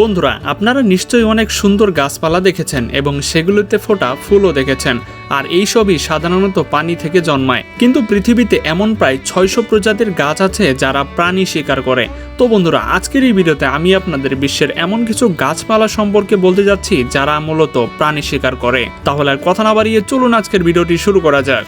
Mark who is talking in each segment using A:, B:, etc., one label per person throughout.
A: বন্ধুরা, আপনারা নিশ্চয়ই অনেক সুন্দর গাছপালা দেখেছেন এবং সেগুলোতে ফোটা ফুলও দেখেছেন, আর এই সবই সাধারণত পানি থেকে জন্মায়। কিন্তু পৃথিবীতে এমন প্রায় ছয়শো প্রজাতির গাছ আছে যারা প্রাণী শিকার করে। তো বন্ধুরা, আজকের এই ভিডিওতে আমি আপনাদের বিশ্বের এমন কিছু গাছপালা সম্পর্কে বলতে যাচ্ছি যারা মূলত প্রাণী শিকার করে। তাহলে আর কথা না বাড়িয়ে চলুন আজকের ভিডিওটি শুরু করা যাক।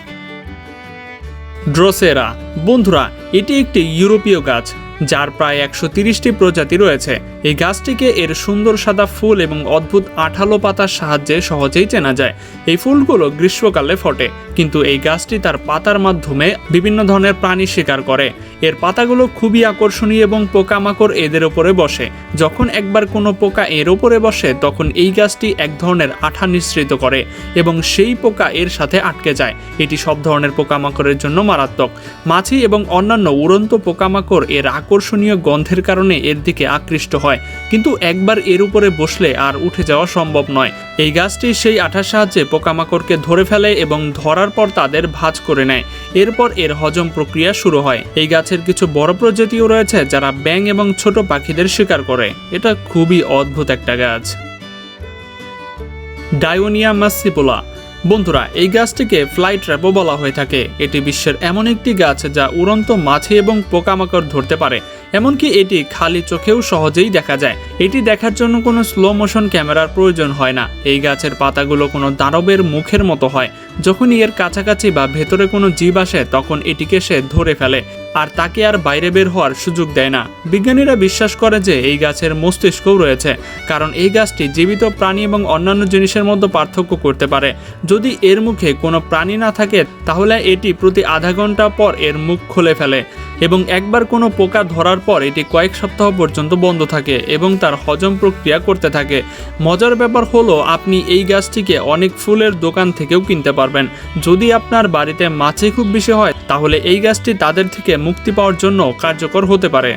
A: ড্রোসেরা, বন্ধুরা এটি একটি ইউরোপীয় গাছ, যার প্রায় একশো তিরিশটি প্রজাতি রয়েছে। এই গাছটিকে এর সুন্দর সাদা ফুল এবং অদ্ভুত আঠালো পাতার সাহায্যে সহজেই চেনা যায়। এই ফুলগুলো গ্রীষ্মকালে ফোটে, কিন্তু এই গাছটি তার পাতার মাধ্যমে বিভিন্ন ধরনের প্রাণী শিকার করে। এর পাতাগুলো খুবই আকর্ষণীয় এবং পোকামাকড় এদের ওপরে বসে। যখন একবার কোনো পোকা এর ওপরে বসে, তখন এই গাছটি এক ধরনের আঠা নিঃসৃত করে এবং সেই পোকা এর সাথে আটকে যায়। এটি সব ধরনের পোকামাকড়ের জন্য মারাত্মক। মাছি এবং অন্যান্য উড়ন্ত পোকামাকড় এর আকর্ষণীয় গন্ধের কারণে এর দিকে আকৃষ্ট হয়। কিন্তু একবার এর উপরে বসলে আর উঠে যাওয়া সম্ভব নয়। এই গাছটি সেই আঠার সাহায্যে পোকামাকড়কে ধরে ফেলে এবং ধরার পর তাদের ভাঁজ করে নেয়। এরপর এর হজম প্রক্রিয়া শুরু হয়। এই গাছের কিছু বড় প্রজাতিও রয়েছে যারা ব্যাঙ এবং ছোট পাখিদের শিকার করে। এটা খুবই অদ্ভুত একটা গাছ। ডায়োনিয়া মাসিপোলা বন্ধুরা, এই গাছটিকে ফ্লাই ট্র্যাপও বলা হয়ে থাকে। এটি বিশ্বের এমন একটি গাছ যা উড়ন্ত মাছি এবং পোকামাকড় ধরতে পারে। এমনকি এটি খালি চোখেও সহজেই দেখা যায়। এটি দেখার জন্য কোনো স্লো মোশন ক্যামেরার প্রয়োজন হয় না। এই গাছের পাতাগুলো কোনো দানবের মুখের মতো হয়। যখনই এর কাছাকাছি বা ভেতরে কোনো জীব আসে, তখন এটিকে সে ধরে ফেলে। আর তাকে আর বাইরে বের হওয়ার সুযোগ দেয় না। বিজ্ঞানীরা বিশ্বাস করে যে এই গাছের মস্তিষ্কও রয়েছে, কারণ এই গাছটি জীবিত প্রাণী এবং অন্যান্য জিনিসের মধ্যে পার্থক্য করতে পারে। যদি এর মুখে কোনো প্রাণী না থাকে, তাহলে এটি প্রতি আধা ঘণ্টা পর এর মুখ খুলে ফেলে। এবং একবার কোনো পোকা ধরার পর এটি কয়েক সপ্তাহ পর্যন্ত বন্ধ থাকে এবং তার হজম প্রক্রিয়া করতে থাকে। মজার ব্যাপার হলো, আপনি এই গাছটিকে অনেক ফুলের দোকান থেকেও কিনতে পারবেন। যদি আপনার বাড়িতে মাছে খুব বেশি হয়, তাহলে এই গাছটি তাদের থেকে মুক্তি পাওয়ার জন্য কার্যকর হতে পারে।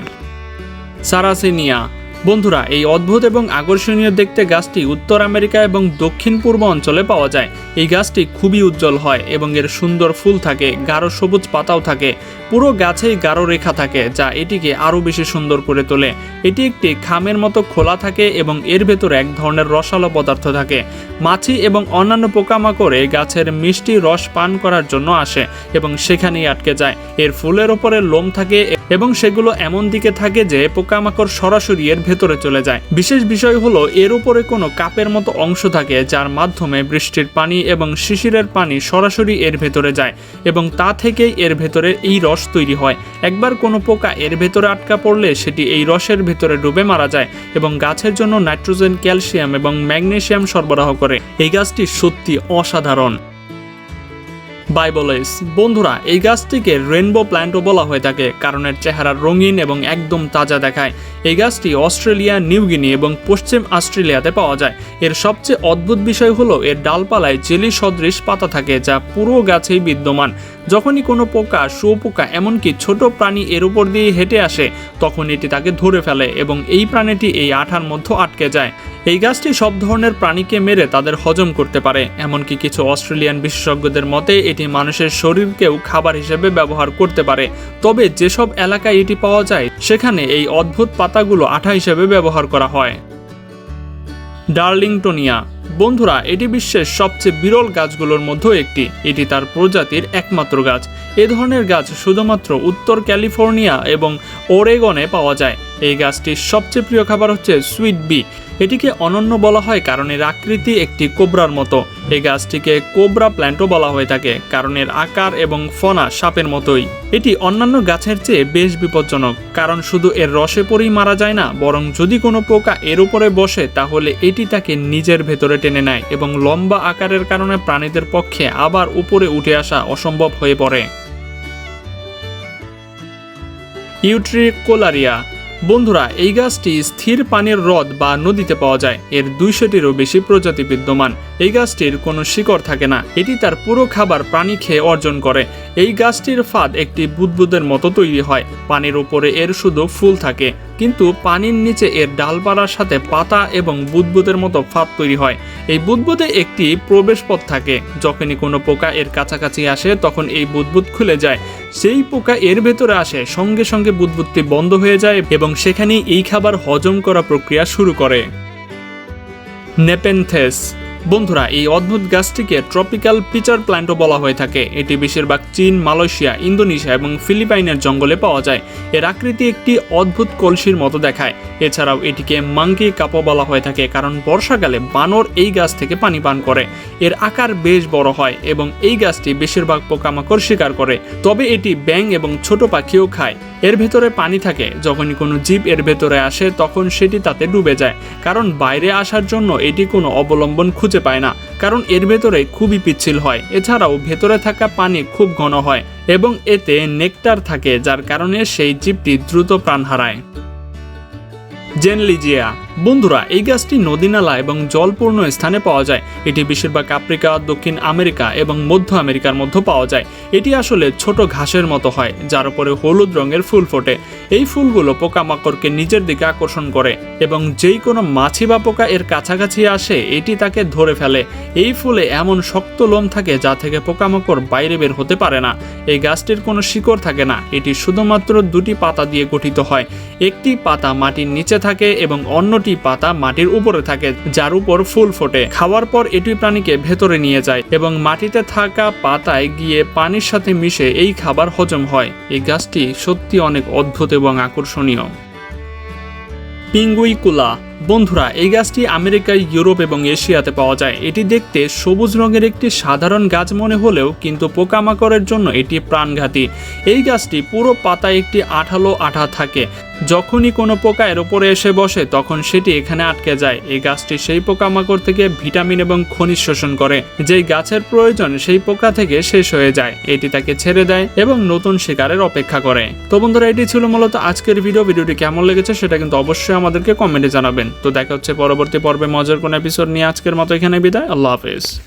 A: সারাসিনিয়া বন্ধুরা, এই অদ্ভুত এবং আকর্ষণীয় দেখতে গাছটি উত্তর আমেরিকা এবং দক্ষিণ পূর্ব অঞ্চলে পাওয়া যায়। এই গাছটি খুবই উজ্জ্বল হয় এবং এর সুন্দর ফুল থাকে, গাঢ় সবুজ পাতাও থাকে, পুরো গাছেই গাঢ় রেখা থাকে, যা এটিকে আরও বেশি সুন্দর করে তোলে। এটি একটি খামের মতো খোলা থাকে এবং এর ভেতরে এক ধরনের রসালো পদার্থ থাকে। মাছি এবং অন্যান্য পোকামাকড় এই গাছের মিষ্টি রস পান করার জন্য আসে এবং সেখানেই আটকে যায়। এর ফুলের ওপরে লোম থাকে এবং সেগুলো এমন দিকে থাকে যে পোকামাকড় সরাসরি এর ভেতরে চলে যায়। বিশেষ বিষয় হলো, এর উপরে কোনো কাপের মতো অংশ থাকে যার মাধ্যমে বৃষ্টির পানি এবং শিশিরের পানি সরাসরি এর ভেতরে যায় এবং তা থেকেই এর ভেতরে এই রস তৈরি হয়। একবার কোনো পোকা এর ভেতরে আটকা পড়লে সেটি এই রসের ভেতরে ডুবে মারা যায় এবং গাছের জন্য নাইট্রোজেন, ক্যালসিয়াম এবং ম্যাগনেসিয়াম সরবরাহ করে। এই গাছটি সত্যি অসাধারণ। বাইবলেস বন্ধুরা, এই গাছটিকে রেনবো প্ল্যান্টও বলা হয়ে থাকে, কারণ এর চেহারা রঙিন এবং একদম তাজা দেখায়। এই গাছটি অস্ট্রেলিয়া নিউগিনি এবং পশ্চিম অস্ট্রেলিয়াতে পাওয়া যায়। এর সবচেয়ে অদ্ভুত বিষয় হলো, এর ডালপালায় জেলি সদৃশ পাতা থাকে, যা পুরো গাছেই বিদ্যমান। যখনই কোনো পোকা, শুয়োপোকা, এমনকি ছোট প্রাণী এর উপর দিয়ে হেঁটে আসে, তখন এটি তাকে ধরে ফেলে এবং এই প্রাণীটি এই আঠার মধ্যে আটকে যায়। এই গাছটি সব ধরনের প্রাণীকে মেরে তাদের হজম করতে পারে, এমনকি কিছু অস্ট্রেলিয়ান বিশেষজ্ঞদের মতে, এটি মানুষের শরীরকেও খাবার হিসেবে ব্যবহার করতে পারে। তবে যেসব এলাকায় এটি পাওয়া যায়, সেখানে এই অদ্ভুত পাতাগুলো আঠা হিসেবে ব্যবহার করা হয়। ডার্লিংটোনিয়া বন্ধুরা, এটি বিশ্বের সবচেয়ে বিরল গাছগুলোর মধ্যেও একটি। এটি তার প্রজাতির একমাত্র গাছ। এ ধরনের গাছ শুধুমাত্র উত্তর ক্যালিফোর্নিয়া এবং ওরেগনে পাওয়া যায়। এই গাছটির সবচেয়ে প্রিয় খাবার হচ্ছে সুইট বি এটিকে অনন্য বলা হয় কারণ এর আকৃতি একটি কোবরার মতো। এই গাছটিকে কোবরা প্ল্যান্টও বলা হয়ে থাকে, কারণ এর আকার এবং ফনা সাপের মতোই। এটি অন্যান্য গাছের চেয়ে বেশ বিপজ্জনক, কারণ শুধু এর রসে পরেই মারা যায় না, বরং যদি কোনো পোকা এর উপরে বসে, তাহলে এটি তাকে নিজের ভেতরে টেনে নেয় এবং লম্বা আকারের কারণে প্রাণীদের পক্ষে আবার উপরে উঠে আসা অসম্ভব হয়ে পড়ে। ইউট্রিকোলারিয়া বন্ধুরা, এই গাছটি স্থির পানির হ্রদ বা নদীতে পাওয়া যায়। এর দুইশোটিরও বেশি প্রজাতি বিদ্যমান। এই গাছটির কোনো শিকড় থাকে না। এটি তার পুরো খাবার প্রাণী খেয়ে অর্জন করে। এই গাছটির ফাঁদ একটি বুদবুদের মতো তৈরি হয়। পানির উপরে এর শুধু ফুল থাকে, কিন্তু পানির নিচে এর ডালপালার সাথে পাতা এবং বুদবুদের মতো ফাঁদ তৈরি হয়। এই বুদবুদে একটি প্রবেশ পথ থাকে, যখনই কোনো পোকা এর কাছাকাছি আসে, তখন এই বুদবুদ খুলে যায়। সেই পোকা এর ভেতরে আসে, সঙ্গে সঙ্গে বুদবুদটি বন্ধ হয়ে যায় এবং সেখানেই এই খাবার হজম করা প্রক্রিয়া শুরু করে। নেপেনথেস বন্ধুরা, এই অদ্ভুত গাছটিকে ট্রপিক্যাল পিচার প্ল্যান্টও বলা হয়ে থাকে। এটি বেশিরভাগ চীন, মালয়েশিয়া, ইন্দোনেশিয়া এবং ফিলিপাইনের জঙ্গলে পাওয়া যায়। এর আকৃতি একটি অদ্ভুত কলসির মতো দেখায়। এছাড়াও এটিকে মাঙ্কি কাপও বলা হয়ে থাকে কারণ বর্ষাকালে বানর এই গাছ থেকে পানি পান করে। এর আকার বেশ বড় হয় এবং এই গাছটি বেশিরভাগ পোকামাকড় শিকার করে। তবে এটি ব্যাং এবং ছোট পাখিও খায়। এর ভেতরে পানি থাকে। যখনই কোনো জীব এর ভেতরে আসে, তখন সেটি তাতে ডুবে যায়। কারণ বাইরে আসার জন্য এটি কোনো অবলম্বন খুঁজে পায় না, কারণ এর ভেতরে খুবই পিচ্ছিল হয়। এছাড়াও ভেতরে থাকা পানি খুব ঘন হয় এবং এতে নেকটার থাকে, যার কারণে সেই জীবটি দ্রুত প্রাণ হারায়। জেনলিজিয়া বন্ধুরা, এই গাছটি নদীনালা এবং জলপূর্ণ স্থানে পাওয়া যায়। এটি বেশিরভাগ আফ্রিকা, দক্ষিণ আমেরিকা এবং মধ্য আমেরিকার মধ্যে পাওয়া যায়। এটি আসলে ছোট ঘাসের মতো হয়, যার উপরে হলুদ রঙের ফুল ফোটে। এই ফুলগুলো পোকামাকড়কে নিজের দিকে আকর্ষণ করে এবং যেই কোনো মাছি বা পোকা এর কাছাকাছি আসে, এটি তাকে ধরে ফেলে। এই ফুলে এমন শক্ত লোম থাকে যা থেকে পোকামাকড় বাইরে বের হতে পারে না। এই গাছটির কোনো শিকড় থাকে না। এটি শুধুমাত্র দুটি পাতা দিয়ে গঠিত হয়। একটি পাতা মাটির নিচে থাকে এবং অন্যটি পাতা মাটির উপরে থাকে, যার উপর ফুল ফোটে। খাওয়ার পর এটি প্রাণীকে ভেতরে নিয়ে যায় এবং মাটিতে থাকা পাতায় গিয়ে পানির সাথে মিশে এই খাবার হজম হয়। এই গাছটি সত্যি অনেক অদ্ভুত এবং আকর্ষণীয়। পিঙ্গুইকুলা, বন্ধুরা, এই গাছটি আমেরিকায়, ইউরোপ এবং এশিয়াতে পাওয়া যায়। এটি দেখতে সবুজ রঙের একটি সাধারণ গাছ মনে হলেও কিন্তু পোকামাকড়ের জন্য এটি প্রাণঘাতী। এই গাছটি পুরো পাতায় একটি আঠালো আঠা থাকে। যখনই কোনো পোকা এর ওপরে এসে বসে, তখন সেটি এখানে আটকে যায়। এই গাছটি সেই পোকামাকড় থেকে ভিটামিন এবং খনিজ শোষণ করে। যেই গাছের প্রয়োজন সেই পোকা থেকে শেষ হয়ে যায়। এটি তাকে ছেড়ে দেয় এবং নতুন শিকারের অপেক্ষা করে। তো বন্ধুরা, এটি ছিল মূলত আজকের ভিডিও। ভিডিওটি কেমন লেগেছে সেটা কিন্তু অবশ্যই আমাদেরকে কমেন্টে জানাবেন। তো দেখা হচ্ছে পরবর্তী পর্বে মজার কোন এপিসোড নিয়ে আজকের মতো এখানে বিদায়। আল্লাহ হাফেজ।